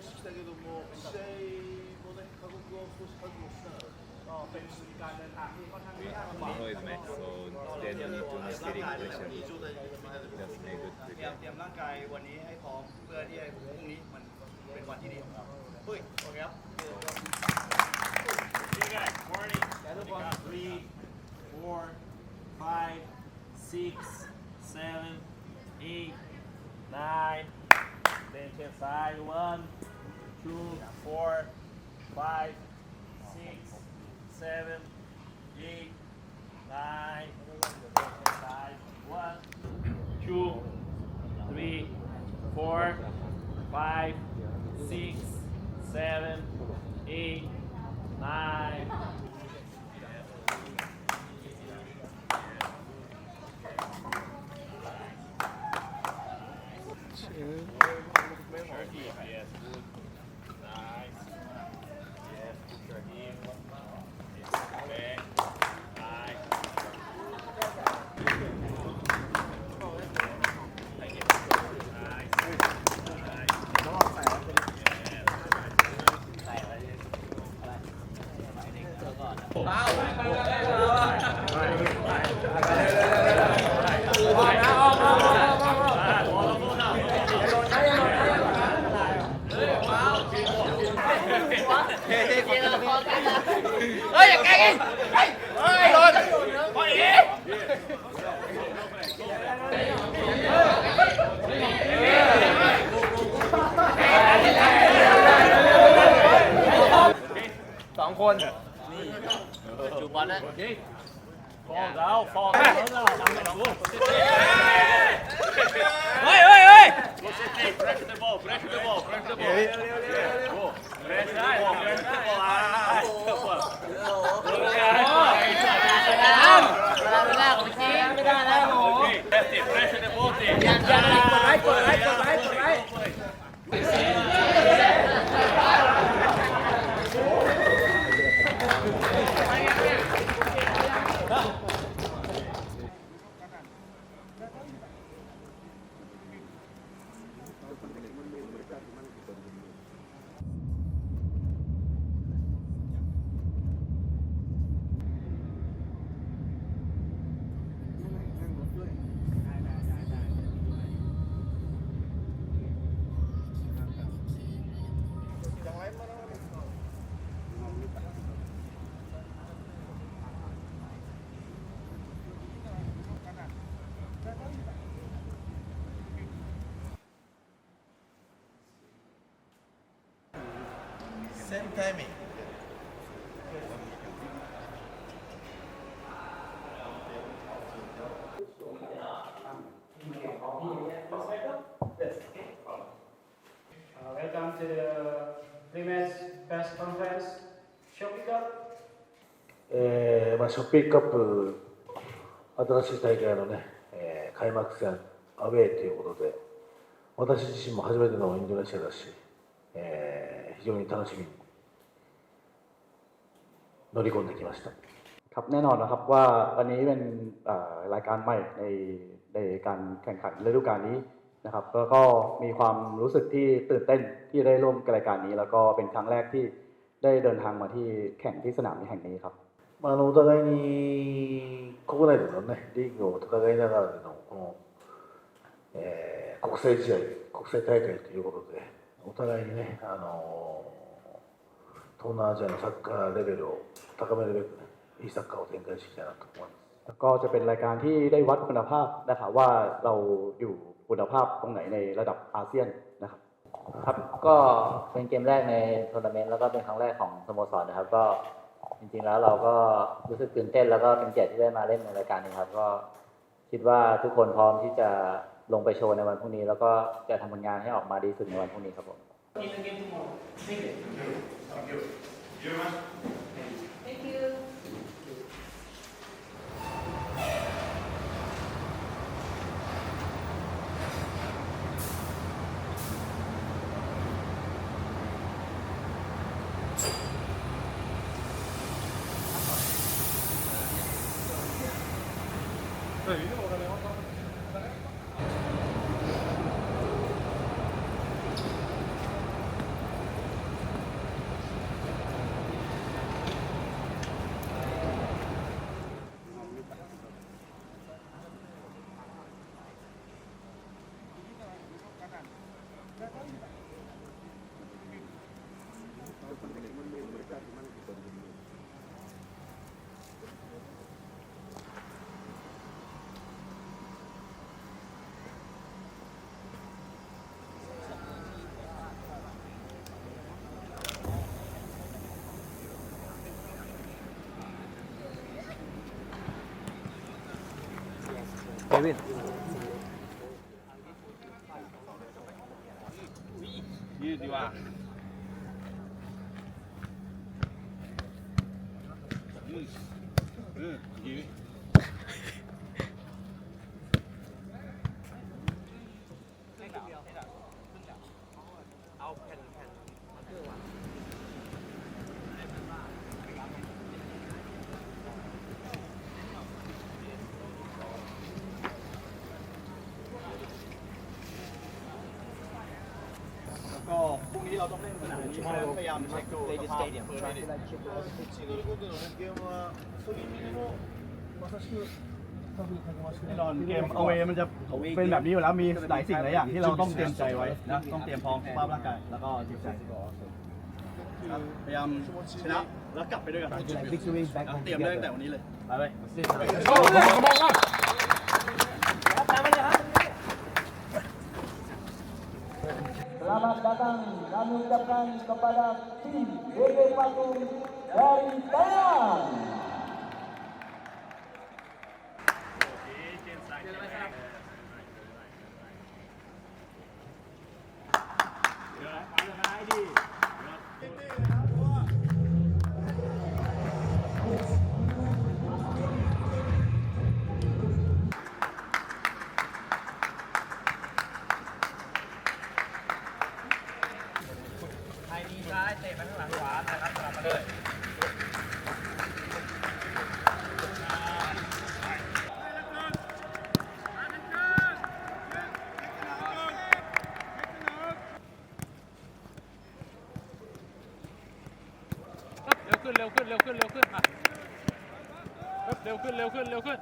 してきたけども試合もね過酷を少し覚悟しながら ก็เป็นการเดินทางที่ค่อนข้างยากลำบาก noise match, so then you need to not getting いい pressure. 状態に前で Just make good เตรียม prepare. เตรียมร่างกายวันนี้ให้พร้อมเพื่อที่พรุ่งนี้มันเป็นวันที่ดีของเราเฮ้ยโอเคครับ You guys, morning. You got three, four, five, six, seven, eight, nine. Then check side. One, two, four, five, six, seven, eight, nine. Side. One, two, three, four, five, six, seven, eight, nine. ยัง Same timing Uh, Welcome to the pre-match press conference. Show pick up. えーまあ、ショッピングカップ、新しい大会のね、えー開幕戦、アウェーということで、私自身も初めてのインドネシアだし、えー非常に楽しみに乗り込んできました。 ครับแน่นอนนะครับว่าอันนี้เป็นเอ่อรายการใหม่ในในการแข่งขันฤดูกาลนี้นะครับแล้วก็มีความรู้สึกที่ตื่นเต้นที่ได้ร่วมกับรายการนี้ แล้วก็เป็นครั้งแรกที่ได้เดินทางมาที่แข่งที่สนามแห่งนี้ครับ まあ、あのお互いに国内でのね、リーグを戦いながらでのこの、えー国際試合、国際大会ということで、お互いにね、あの 東南アジアのサッカーレベルを高めるべくね、いいサッカーを展開していきたいなと思います。 แล้วก็จะเป็นรายการที่ได้วัดคุณภาพนะครับว่าเราอยู่คุณภาพตรงไหนในระดับอาเซียนนะครับ ครับก็เป็นเกมแรกในทัวร์นาเมนต์แล้วก็เป็นครั้งแรกของสโมสรนะครับ ก็จริงๆแล้วเราก็รู้สึกตื่นเต้นแล้วก็เป็นเกียรติที่ได้มาเล่นในรายการนี้ครับ ก็คิดว่าทุกคนพร้อมที่จะลงไปโชว์ในวันพรุ่งนี้ แล้วก็จะทำผลงานให้ออกมาดีที่สุดในวันพรุ่งนี้ครับผม You again tomorrow. Thank you. Thank you. Thank you. Thank you. 嗯嗯嗯嗯 เแน่นอนเกมเอาเวมันจะเป็นแบบนี้อยู่แล้วมีหลายสิ่งหลายอย่างที่เราต้องเตรียมใจไว้นะต้องเตรียมพร้อมสภาพร่างกายแล้วก็จิตใจพยายามชนะแล้วกลับไปด้วยกันเตรียมเรื่องแต่วันนี้เลยไปไป ucapkan kepada tim BB Patung dari Thailand. เตะไปข้างหลังขวานะครับสลับมาเลยเร็วขึ้นเร็วขึ้นเร็วขึ้นเร็วขึ้นอะเร็วขึ้นเร็วขึ้นเร็วขึ้น